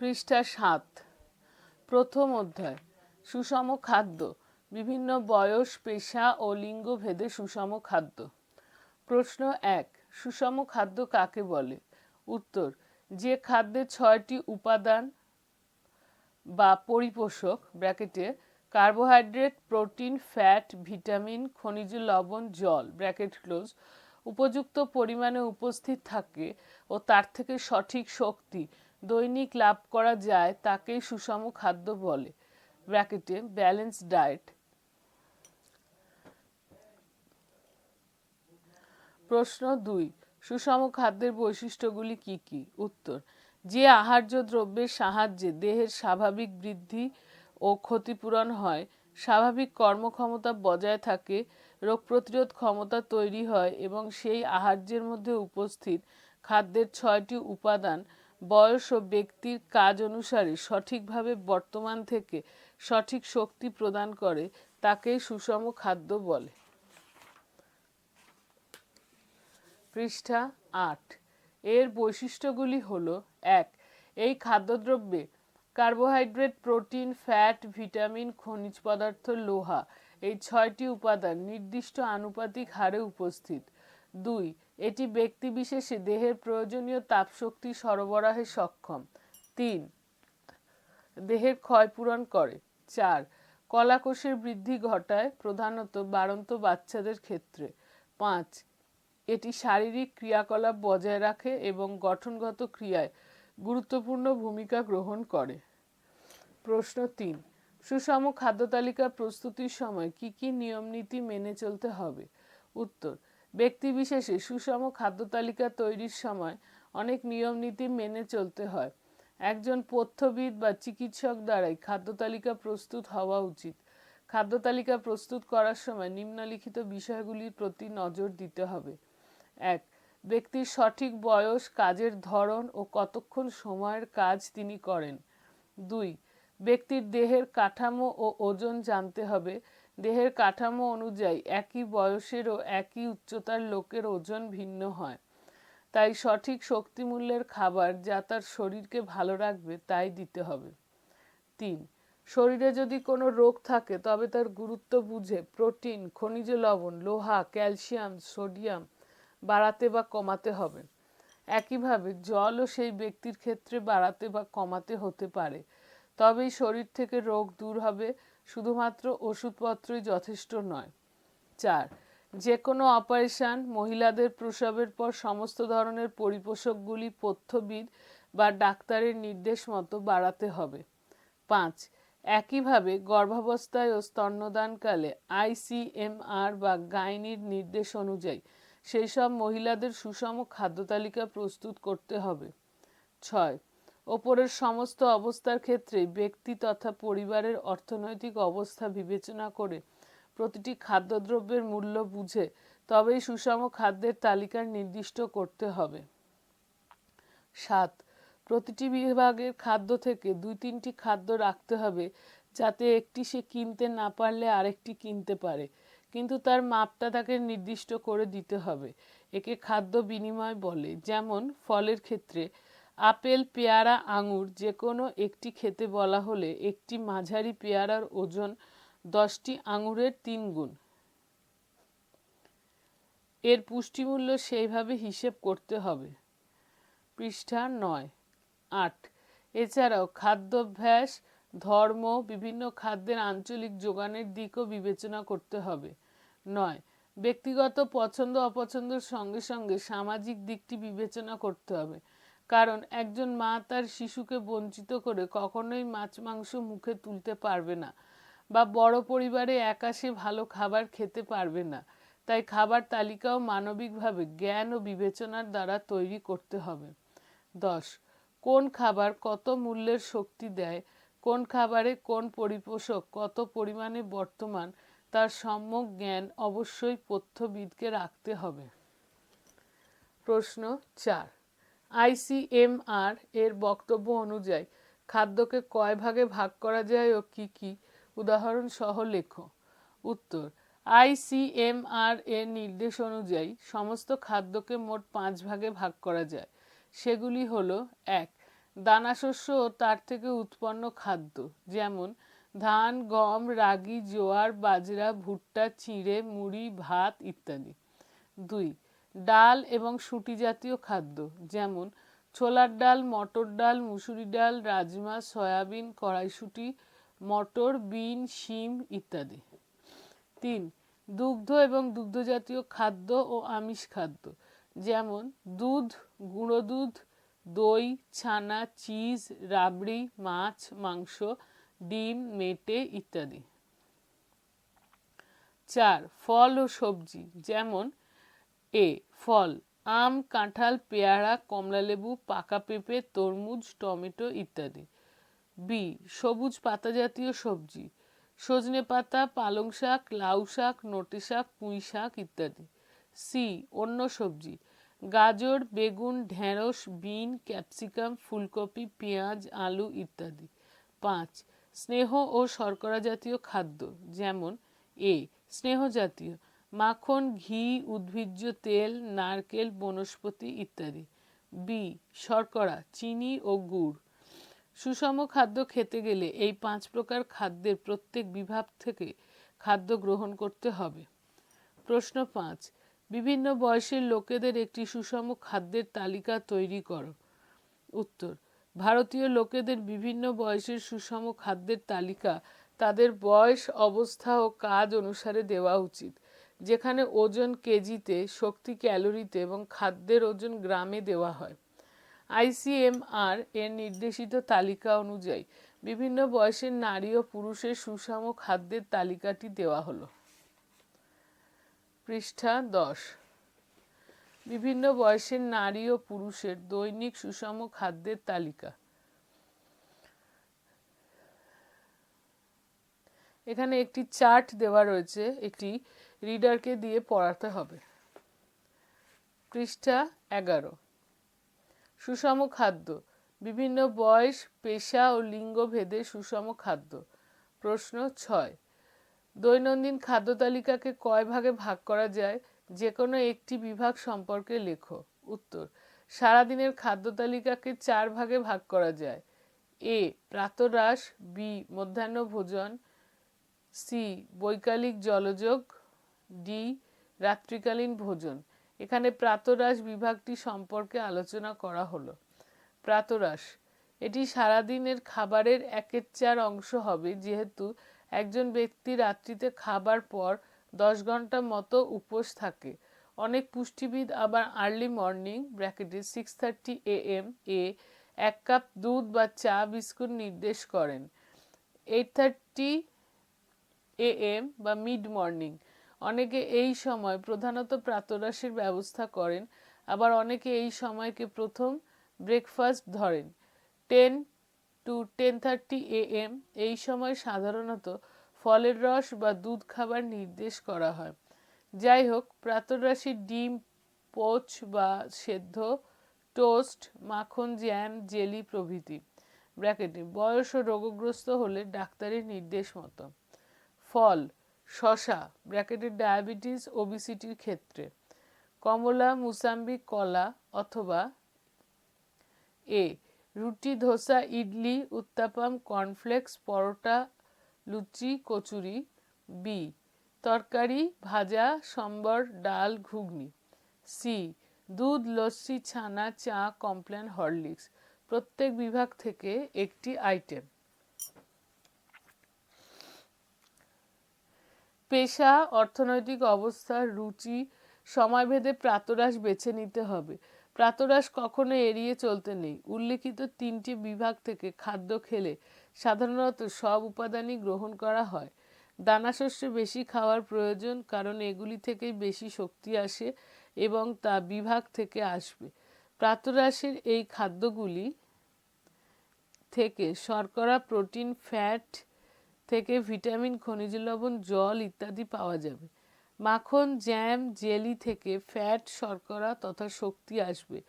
পৃষ্ঠা সাত, প্রথম অধ্যায়, সুষম খাদ্য, বিভিন্ন বয়স, পেশা ও লিঙ্গ ভেদে সুষম খাদ্য। প্রশ্ন এক, সুষম খাদ্য কাকে বলে? উত্তর, যে খাদ্যে ছয়টি উপাদান বা পরিপোষক, ব্র্যাকেটে কার্বোহাইড্রেট, প্রোটিন, ফ্যাট, ভিটামিন, খনিজ লবণ, জল, ব্র্যাকেট ক্লোজ, উপযুক্ত পরিমাণে উপস্থিত থাকে ও তার থেকে সঠিক শক্তি দৈনিক লাভ করা যায় তাকেই সুষম খাদ্য বলে। ব্র্যাকেটে ব্যালেন্স ডায়েট। প্রশ্ন দুই, সুষম খাদ্যের বৈশিষ্ট্যগুলি কি কি? উত্তর, যে আহার্য দ্রব্যের সাহায্যে দেহের স্বাভাবিক বৃদ্ধি ও ক্ষতিপূরণ হয়, স্বাভাবিক কর্মক্ষমতা বজায় থাকে, রোগ প্রতিরোধ ক্ষমতা তৈরি হয় এবং সেই আহার্যের মধ্যে উপস্থিত খাদ্যের ছয়টি উপাদান বয়স ও ব্যক্তির কাজ অনুসারে সঠিকভাবে বর্তমান থেকে সঠিক শক্তি প্রদান করে, তাকেই সুষম খাদ্য বলে। পৃষ্ঠা আট। এর বৈশিষ্ট্যগুলি হল, এক, এই খাদ্যদ্রব্যে কার্বোহাইড্রেট, প্রোটিন, ফ্যাট, ভিটামিন, খনিজ পদার্থ, লোহা, এই ছয়টি উপাদান নির্দিষ্ট আনুপাতিক হারে উপস্থিত। দুই এটি ব্যক্তিবিশেষে দেহের প্রয়োজনীয় তাপশক্তি সরবরাহে সক্ষম। তিন, দেহের ক্ষয়পূরণ করে। চার, কলাকোষের বৃদ্ধি ঘটায় প্রধানত বাড়ন্ত বাচ্চাদের ক্ষেত্রে। পাঁচ, এটি শারীরিক ক্রিয়াকলাপ বজায় রাখে এবং গঠনগত ক্রিয়ায় গুরুত্বপূর্ণ ভূমিকা গ্রহণ করে। প্রশ্ন তিন, সুষম খাদ্য তালিকা প্রস্তুতির সময় কি কি নিয়ম নীতি মেনে চলতে হবে? উত্তর ব্যক্তি বিশেষে সুষম খাদ্য তালিকা তৈরির সময় অনেক নিয়ম নীতি মেনে চলতে হয়। একজন পথ্যবিদ বা চিকিৎসক দ্বারাই খাদ্য তালিকা প্রস্তুত হওয়া উচিত। খাদ্য তালিকা প্রস্তুত করার সময় নিম্নলিখিত বিষয়গুলির প্রতি নজর দিতে হবে। এক, ব্যক্তির সঠিক বয়স, কাজের ধরন ও কতক্ষণ সময়ের কাজ তিনি করেন। দুই, ব্যক্তির দেহের কাঠামো ও ওজন জানতে হবে। দেহের কাঠামো অনুযায়ী একই বয়সের ও একই উচ্চতার লোকের ওজন ভিন্ন হয়। তাই সঠিক শক্তিমূল্যের খাবার যা তার শরীরকে ভালো রাখবে তাই দিতে হবে। তিন, শরীরে যদি কোনো রোগ থাকে তবে তার গুরুত্ব বুঝে প্রোটিন, খনিজ লবণ, লোহা, ক্যালসিয়াম, সোডিয়াম বাড়াতে বা কমাতে হবে। একইভাবে জলও সেই ব্যক্তির ক্ষেত্রে বাড়াতে বা কমাতে হতে পারে। তবেই শরীর থেকে রোগ দূর হবে শুধুমাত্র ওষুধপত্রই যথেষ্ট নয়। চার যে কোনো অপারেশন মহিলাদের প্রসবের পর সমস্ত ধরনের পরিপোষকগুলি পথ্যবিদ বা ডাক্তারের নির্দেশ মতো বাড়াতে হবে। পাঁচ, একইভাবে গর্ভাবস্থায় ও স্তন্যদানকালে আইসিএমআর বা গাইনির নির্দেশ অনুযায়ী সেই সব মহিলাদের সুষম খাদ্য তালিকা প্রস্তুত করতে হবে। ছয় ওপরের সমস্ত অবস্থার ক্ষেত্রে ব্যক্তি তথা পরিবারের অর্থনৈতিক অবস্থা বিবেচনা করে প্রতিটি খাদ্যদ্রব্যের মূল্য বুঝে তবেই সুষম খাদ্যের তালিকা নির্দিষ্ট করতে হবে। সাত, প্রতিটি বিভাগের খাদ্য থেকে দুই তিনটি খাদ্য রাখতে হবে যাতে একটি সে কিনতে না পারলে আরেকটি কিনতে পারে। কিন্তু তার মাপটা তাকে নির্দিষ্ট করে দিতে হবে। একে খাদ্য বিনিময় বলে। যেমন, ফলের ক্ষেত্রে আপেল, পেয়ারা, আঙুর যে কোনো একটি খেতে বলা হলে একটি মাঝারি পেয়ারার ওজন দশটি আঙুরের তিন গুণ। এর পুষ্টিমূল্য সেইভাবে হিসেব করতে হবে। পৃষ্ঠা নয়, আট। এছাড়াও খাদ্যাভ্যাস, ধর্ম, বিভিন্ন খাদ্যের আঞ্চলিক যোগানের দিকও বিবেচনা করতে হবে। নয়, ব্যক্তিগত পছন্দ অপছন্দের সঙ্গে সঙ্গে সামাজিক দিকটি বিবেচনা করতে হবে। কারণ একজন মা তার শিশুকে বঞ্চিত করে কখনোই মাছ, মাংস মুখে তুলতে পারবে না বা বড় পরিবারে একা সে ভালো খাবার খেতে পারবে না। তাই খাবার তালিকাও মানবিকভাবে জ্ঞান ও বিবেচনার দ্বারা তৈরি করতে হবে। দশ, কোন খাবার কত মূল্যের শক্তি দেয়, কোন খাবারে কোন পরিপোষক, কত পরিমাণে বর্তমান, তার সম্যক জ্ঞান অবশ্যই পথ্যবিদকে রাখতে হবে। প্রশ্ন চার আইসিএমআর এর বক্তব্য অনুযায়ী, খাদ্যকে কয় ভাগে ভাগ করা যায় ও কি কি? উদাহরণ সহ লেখো। উত্তর আইসিএমআর এর নির্দেশ অনুযায়ী সমস্ত খাদ্যকে মোট পাঁচ ভাগে ভাগ করা যায়। সেগুলি হলো, এক, দানাশস্য ও তার থেকে উৎপন্ন খাদ্য, যেমন ধান, গম, রাগি, জোয়ার, বাজরা, ভুট্টা, চিড়ে, মুড়ি, ভাত ইত্যাদি। দুই ডাল এবং শুটি জাতীয় খাদ্য, যেমন ছোলার ডাল, মটর ডাল, মুসুরি ডাল, রাজমা, সয়াবিন, কড়াইশুঁটি, মটর, বিন, শিম ইত্যাদি। তিন, দুগ্ধ এবং দুগ্ধজাতীয় খাদ্য ও আমিষ খাদ্য, যেমন দুধ, গুঁড়ো দুধ, দই, ছানা, চিজ, রাবড়ি, মাছ, মাংস, ডিম, মেটে ইত্যাদি। চার, ফল ও সবজি, যেমন এ, ফল, আম, কাঁঠাল, পেয়ারা, কমলালেবু, পাকা পেঁপে, তরমুজ, টমেটো ইত্যাদি। বি, সবুজ পাতা জাতীয় সবজি, সজনে পাতা, পালং শাক, লাউ শাক, নোটে শাক, পুঁই শাক ইত্যাদি। সি, অন্য সবজি, গাজর, বেগুন, ঢেঁড়স, বিন, ক্যাপসিকাম, ফুলকপি, পেঁয়াজ, আলু ইত্যাদি। পাঁচ, স্নেহ ও শর্করা জাতীয় খাদ্য, যেমন এ, স্নেহ জাতীয় মাখন, ঘি, উদ্ভিজ্জ তেল, নারকেল, বনস্পতি ইত্যাদি। বি, শর্করা, চিনি ও গুড়। সুষম খাদ্য খেতে গেলে এই পাঁচ প্রকার খাদ্যের প্রত্যেক বিভাগ থেকে খাদ্য গ্রহণ করতে হবে। প্রশ্ন পাঁচ, বিভিন্ন বয়সের লোকেদের একটি সুষম খাদ্যের তালিকা তৈরি করো। উত্তর, ভারতীয় লোকেদের বিভিন্ন বয়সের সুষম খাদ্যের তালিকা তাদের বয়স, অবস্থা ও কাজ অনুসারে দেওয়া উচিত। যেখানে ওজন কেজিতে, শক্তি ক্যালোরিতে এবং খাদ্যের ওজন গ্রামে দেওয়া হয়। আইসিএমআর এর নির্দেশিত তালিকা অনুযায়ী বিভিন্ন বয়সের নারী ও পুরুষের সুষম খাদ্যের তালিকাটি দেওয়া হলো। পৃষ্ঠা দশ। বিভিন্ন বয়সের নারী ও পুরুষের দৈনিক সুষম খাদ্যের তালিকা। এখানে একটি চার্ট দেওয়া রয়েছে, একটি রিডারকে দিয়ে পড়াতে হবে। পৃষ্ঠা এগারো। সুষম খাদ্য। বিভিন্ন বয়স, পেশা ও লিঙ্গ ভেদে সুষম খাদ্য। প্রশ্ন ছয়। দৈনন্দিন খাদ্য তালিকাকে কয় ভাগে ভাগ করা যায়? যে কোনো একটি বিভাগ সম্পর্কে লেখো। উত্তর। সারাদিনের খাদ্য তালিকাকে চার ভাগে ভাগ করা যায়। এ প্রাতরাশ বি, মধ্যাহ্ন ভোজন, সি, বৈকালিক জলযোগ ডি, রাত্রিকালীন ভোজন। এখানে প্রাতরাশ বিভাগটি সম্পর্কে আলোচনা করা হলো। প্রাতরাশ, এটি সারাদিনের খাবারের একের চার অংশ হবে, যেহেতু একজন ব্যক্তি রাত্রিতে খাবার পর দশ ঘণ্টা মতো উপোস থাকে। অনেক পুষ্টিবিদ আবার আর্লি মর্নিং, ব্র্যাকেটে সিক্স থার্টি এ এম, এ এক কাপ দুধ বা চা, বিস্কুট নির্দেশ করেন। এইট থার্টি এ এম বা মিড মর্নিং অনেকে এই সময় প্রধানত প্রাতরাশের ব্যবস্থা করেন, আবার অনেকে এই সময়কে প্রথম ব্রেকফাস্ট ধরেন। Ten to ten thirty A M এই সময় সাধারণত ফলের রস বা দুধ খাবার নির্দেশ করা হয়। যাই হোক, প্রাতরাশির ডিম, পোচ বা সেদ্ধ, টোস্ট, মাখন, জ্যাম, জেলি প্রভৃতি। ব্র্যাকেটে বয়স ও রোগগ্রস্ত হলে ডাক্তারের নির্দেশ মতো। ফল শশা, ব্র্যাকেটের ডায়াবেটিস, ওবিসিটির ক্ষেত্রে। কমলা মুসাম্বি কলা অথবা এ, রুটি, ধোসা, ইডলি, উত্তাপাম, কর্নফ্লেক্স, পরোটা, লুচি, কচুরি। বি, তরকারি, ভাজা, সম্বর, ডাল, ঘুগনি। সি, দুধ, লস্যি, ছানা, চা, কমপ্লেন, হরলিক্স। প্রত্যেক বিভাগ থেকে একটি আইটেম। পেশা, অর্থনৈতিক অবস্থা, রুচি, সময়ভেদে প্রাতরাশ বেছে নিতে হবে। প্রাতরাশ কখনো এড়িয়ে চলতে নেই। উল্লেখিত তিনটি বিভাগ থেকে খাদ্য খেলে সাধারণত সব উপাদানই গ্রহণ করা হয়। দানাশস্য বেশি খাওয়ার প্রয়োজন, কারণ এগুলি থেকেই বেশি শক্তি আসে এবং তা বিভাগ থেকে আসবে। প্রাতরাশের এই খাদ্যগুলি থেকে শর্করা, প্রোটিন, ফ্যাট থেকে ভিটামিন, খনিজ লবণ, জল ইত্যাদি পাওয়া যাবে। মাখন, জ্যাম, জেলি থেকে ফ্যাট, শর্করা তথা শক্তি আসবে।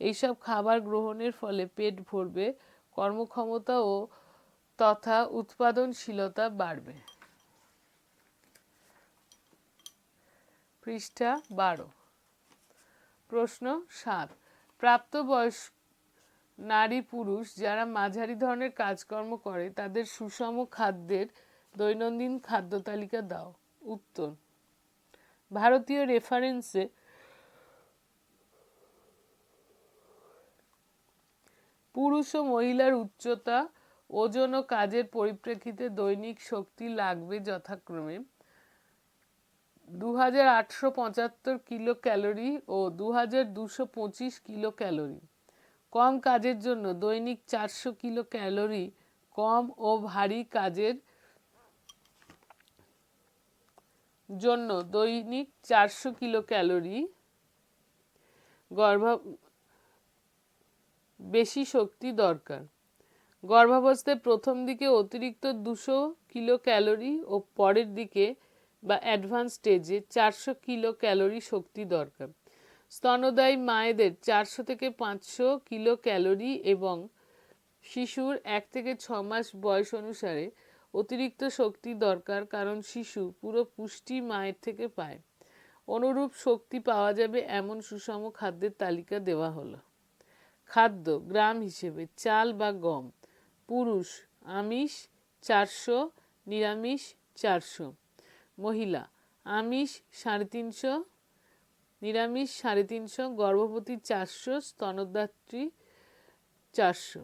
এইসব খাবার গ্রহণের ফলে পেট ভরবে, কর্মক্ষমতা ও তথা উৎপাদনশীলতা বাড়বে। পৃষ্ঠা বারো। প্রশ্ন সাত। প্রাপ্তবয়স্ক নারী পুরুষ যারা মাঝারি ধরনের কাজকর্ম করে, তাদের সুষম খাদ্যের দৈনন্দিন খাদ্য তালিকা দাও। উত্তর, ভারতীয় রেফারেন্সে পুরুষ ও মহিলার উচ্চতা, ওজন ও কাজের পরিপ্রেক্ষিতে দৈনিক শক্তি লাগবে যথাক্রমে দু হাজার আটশো পঁচাত্তর কিলো ক্যালোরি ও দু হাজার দুশো পঁচিশ কিলো ক্যালোরি কম কাজের জন্য দৈনিক চারশো কিলো ক্যালোরি কম ও ভারী কাজের জন্য দৈনিক চারশো কিলো ক্যালোরি গর্ভ বেশি শক্তি দরকার। গর্ভাবস্থায় প্রথম দিকে অতিরিক্ত দুশো কিলো ক্যালোরি ও পরের দিকে বা অ্যাডভান্স স্টেজে চারশো কিলো ক্যালোরি শক্তি দরকার। স্তনদায়ী মায়েদের চারশো থেকে পাঁচশো কিলো ক্যালোরি এবং শিশুর এক থেকে ছ মাস বয়স অনুসারে অতিরিক্ত শক্তি দরকার কারণ শিশু পুরো পুষ্টি মায়ের থেকে পায়। অনুরূপ শক্তি পাওয়া যাবে এমন সুষম খাদ্যের তালিকা দেওয়া হলো। খাদ্য, গ্রাম হিসেবে চাল বা গম, পুরুষ আমিষ চারশো, নিরামিষ চারশো, মহিলা আমিষ সাড়ে তিনশো নিরামিষ সাড়ে তিনশো, গর্ভবতী চারশো, স্তনদাত্রী চারশো।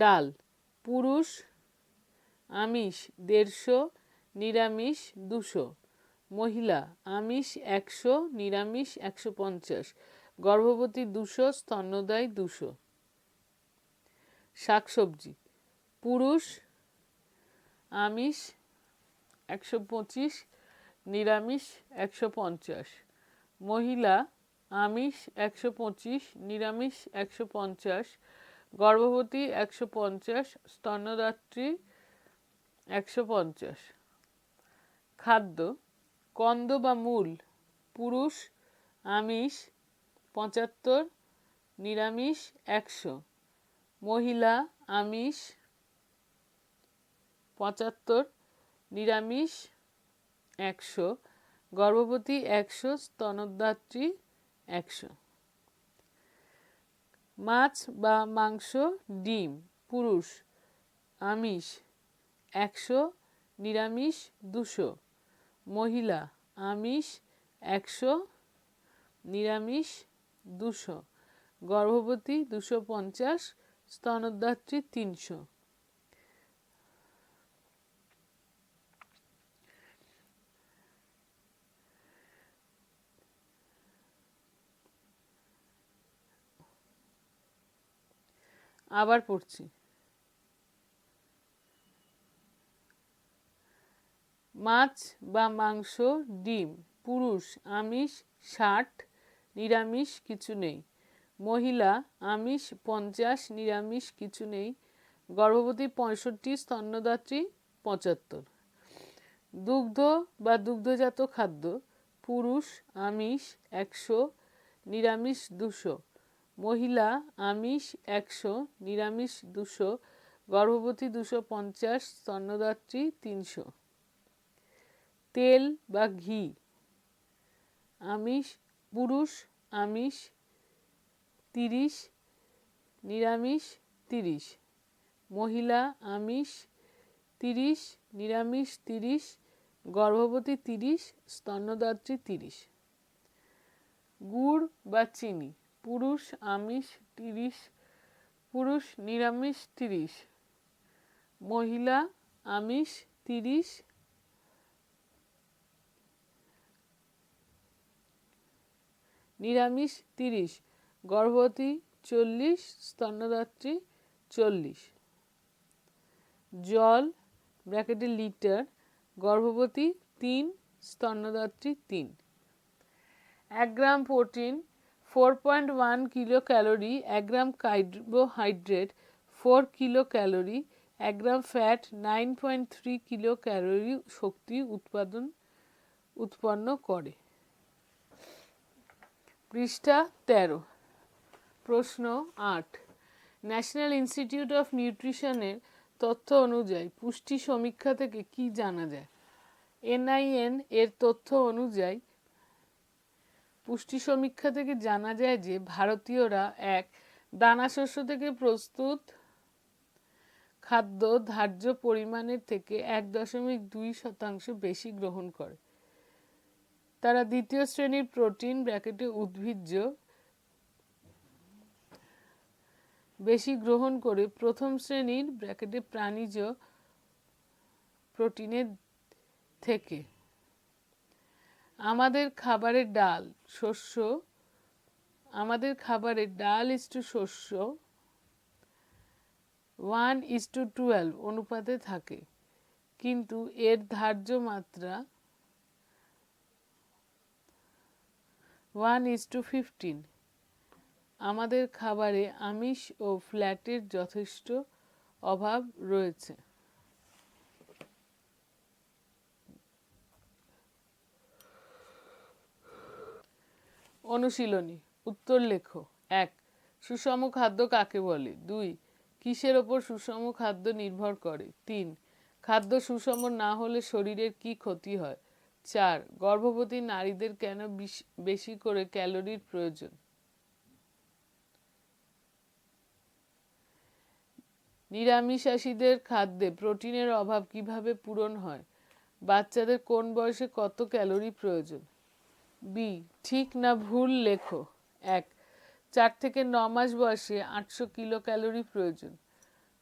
ডাল, পুরুষ, আমিষ দেড়শো, নিরামিষ দুশো। মহিলা, আমিষ একশো, নিরামিষ একশো পঞ্চাশ। গর্ভবতী দুশো, স্তন্যদায়ী দুশো। শাকসবজি, পুরুষ, আমিষ একশো পঁচিশ নিরামিষ একশো পঞ্চাশ। মহিলা, আমিষ একশো পঁচিশ, নিরামিষ একশো পঞ্চাশ, গর্ভবতী একশো পঞ্চাশ, স্তন্যদাত্রী একশো পঞ্চাশ। খাদ্য, কন্দ বা মূল, পুরুষ, আমিষ পঁচাত্তর, নিরামিষ একশো। মহিলা, আমিষ পঁচাত্তর, নিরামিষ একশো, গর্ভবতী একশো, স্তনদাত্রী একশো। মাছ বা মাংস, ডিম, পুরুষ, আমিষ একশো, নিরামিষ দুশো, মহিলা, আমিষ একশো, নিরামিষ দুশো, গর্ভবতী দুশো পঞ্চাশ, স্তনদাত্রী তিনশো। আবার পড়ছি। মাছ বা মাংস, ডিম, পুরুষ, আমিষ, ষাট, নিরামিষ কিছু নেই। মহিলা, আমিষ, পঞ্চাশ, নিরামিষ কিছু নেই। গর্ভবতী, পঁয়ষট্টি, স্তন্যদাত্রী, পঁচাত্তর। দুগ্ধ বা দুগ্ধজাত খাদ্য, পুরুষ, আমিষ, একশো, নিরামিষ, দুশো। মহিলা আমিষ একশো, নিরামিষ দুশো, গর্ভবতী দুশো পঞ্চাশ স্তন্যদাত্রী তিনশো। তেল বা ঘি। আমিষ, পুরুষ, আমিষ, তিরিশ, নিরামিষ, তিরিশ। মহিলা আমিষ, তিরিশ, নিরামিষ, তিরিশ, গর্ভবতী তিরিশ স্তন্যদাত্রী তিরিশ। গুড় বা চিনি। পুরুষ, আমিষ, তিরিশ, পুরুষ, নিরামিষ, তিরিশ। মহিলা, আমিষ, তিরিশ। নিরামিষ, তিরিশ। গর্ভবতী, চল্লিশ। স্তন্যদাত্রী, চল্লিশ। জল, ব্র্যাকেটে লিটার। গর্ভবতী, তিন। স্তন্যদাত্রী, তিন। এক gram protein four point one kilo calorie এক gram carbohydrate, four kilo calorie এক gram fat, nine point three kilo calorie শক্তি উৎপাদন, উৎপন্ন করে। পৃষ্ঠা তেরো, প্রশ্ন আট। ন্যাশনাল ইনস্টিটিউট অফ নিউট্রিশনের তথ্য অনুযায়ী পুষ্টি সমীক্ষা থেকে কি জানা যায়? এনআইএন এর তথ্য অনুযায়ী পুষ্টি সমীক্ষা থেকে জানা যায় যে ভারতীয়রা এক, দানা শস্য থেকে প্রস্তুত খাদ্য ধার্য পরিমাণের থেকে এক দশমিক দুই শতাংশ বেশি গ্রহণ করে। তারা দ্বিতীয় শ্রেণির প্রোটিন ব্র্যাকেটে উদ্ভিজ্জ বেশি গ্রহণ করে প্রথম শ্রেণির ব্র্যাকেটে প্রাণীজ প্রোটিনের থেকে। আমাদের খাবারের ডাল শস্য, আমাদের খাবারের ডাল ইস টু শস্য ওয়ান ইস টু টুয়েলভ অনুপাতে থাকে। কিন্তু এর ধার্য মাত্রা ওয়ান ইস টু ফিফটিন আমাদের খাবারে আমিষ ও ফ্ল্যাটের যথেষ্ট অভাব রয়েছে। অনুশীলনী, উত্তর লেখো। এক, সুষম খাদ্য কাকে বলে? দুই, কিসের ওপর সুষম খাদ্য নির্ভর করে? তিন, খাদ্য সুষম না হলে শরীরের কি ক্ষতি হয়? চার, গর্ভবতী নারীদের কেন বিশ- করে ক্যালোরির প্রয়োজন? নিরামিষাশীদের খাদ্যে প্রোটিনের অভাব কীভাবে পূরণ হয়? বাচ্চাদের কোন বয়সে কত ক্যালোরি প্রয়োজন? বি, ঠিক না ভুল লেখো। এক, চার থেকে ন মাস বয়সে আটশো কিলো ক্যালোরি প্রয়োজন।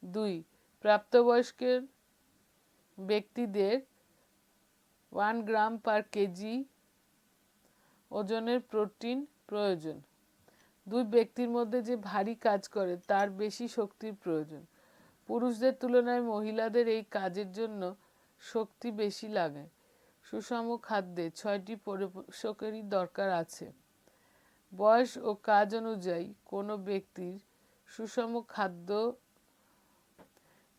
দুই, প্রাপ্তবয়স্কের ব্যক্তিদের ওয়ান গ্রাম পার কেজি ওজনের প্রোটিন প্রয়োজন। দুই, ব্যক্তির মধ্যে যে ভারী কাজ করে তার বেশি শক্তির প্রয়োজন। পুরুষদের তুলনায় মহিলাদের এই কাজের জন্য শক্তি বেশি লাগে। সুষম খাদ্যে ছয়টি পরিপোষকেরই দরকার আছে। বয়স ও কাজ অনুযায়ী কোনো ব্যক্তির সুষম খাদ্য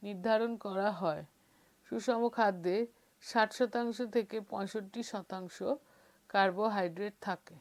নির্ধারণ করা হয়। সুষম খাদ্যে ষাট শতাংশ থেকে পঁয়ষট্টি শতাংশ কার্বোহাইড্রেট থাকে।